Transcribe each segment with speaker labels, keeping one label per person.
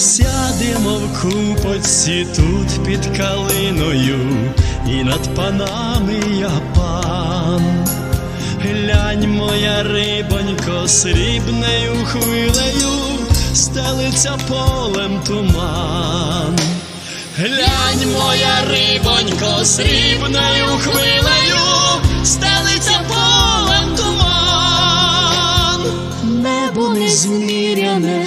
Speaker 1: Сядемо в купочці тут під калиною, і над панами я пан. Глянь, моя рибонько, срібнею хвилею, стелиться полем туман. Глянь, моя рибонько, срібною хвилею, стелиться полем туман. Небо незміряне,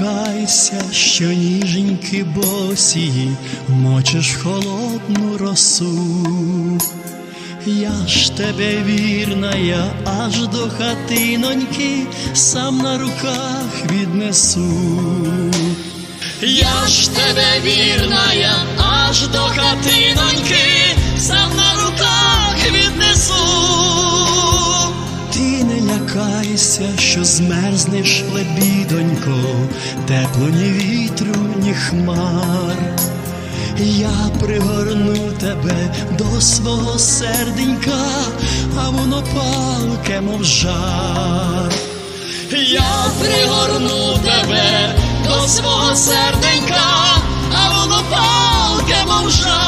Speaker 1: Лякайся, що ніженьки босії мочиш холодну росу. Я ж тебе вірна, я аж до хатиноньки сам на руках віднесу. Я ж тебе вірна, я аж до хатиноньки Лякайся, що змерзнеш, лебідонько, тепло ні вітру, ні хмар. Я пригорну тебе до свого серденька, а воно палке, мов жар. Я пригорну тебе до свого серденька, а воно палке, мов жар.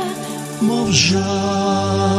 Speaker 1: мов жар.